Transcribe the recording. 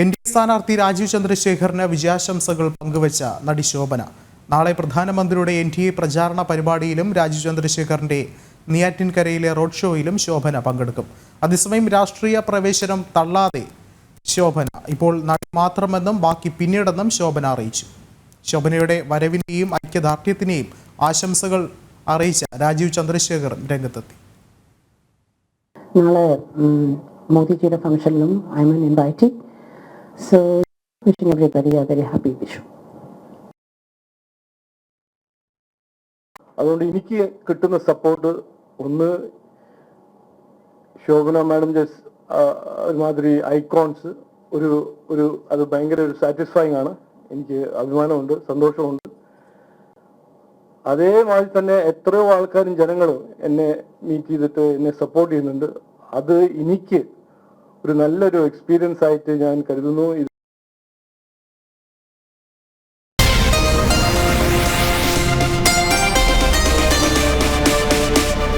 N D A സ്ഥാനാർത്ഥി രാജീവ് ചന്ദ്രശേഖറിന് വിജയാശംസകൾ പങ്കുവച്ച നടി ശോഭന. നാളെ പ്രധാനമന്ത്രിയുടെ എൻ ഡി എ പ്രചാരണ പരിപാടിയിലും രാജീവ് ചന്ദ്രശേഖറിന്റെ നെയ്യാറ്റിൻകരയിലെ റോഡ് ഷോയിലും ശോഭന പങ്കെടുക്കും. അതേസമയം രാഷ്ട്രീയ പ്രവേശനം തള്ളാതെ ശോഭന. ഇപ്പോൾ നടി മാത്രമെന്നും ബാക്കി പിന്നീടെന്നും ശോഭന അറിയിച്ചു. ശോഭനയുടെ വരവിനെയും ഐക്യദാർഢ്യത്തിനെയും ആശംസകൾ അറിയിച്ച രാജീവ് ചന്ദ്രശേഖർ രംഗത്തെത്തി. നാളെ മോദിജിയുടെ ഫംഗ്ഷനിലും I am invited so wishing everybody a very happy Vishu. അതുകൊണ്ട് എനിക്ക് കിട്ടുന്ന സപ്പോർട്ട് ഒന്ന് ശോഭന മാഡം ജസ് ഒരുമാതിരി ഐക്കോൺസ് ഒരു ഒരു അത് ഭയങ്കര ഒരു സാറ്റിസ്ഫൈങ് ആണ്. എനിക്ക് അഭിമാനമുണ്ട് സന്തോഷമുണ്ട്. അതേമാതിരി തന്നെ എത്രയോ ആൾക്കാരും ജനങ്ങളും എന്നെ മീറ്റ് ചെയ്തിട്ട് എന്നെ സപ്പോർട്ട് ചെയ്യുന്നുണ്ട്. അത് എനിക്ക് ഒരു നല്ലൊരു എക്സ്പീരിയൻസ് ആയിട്ട് ഞാൻ കരുതുന്നു.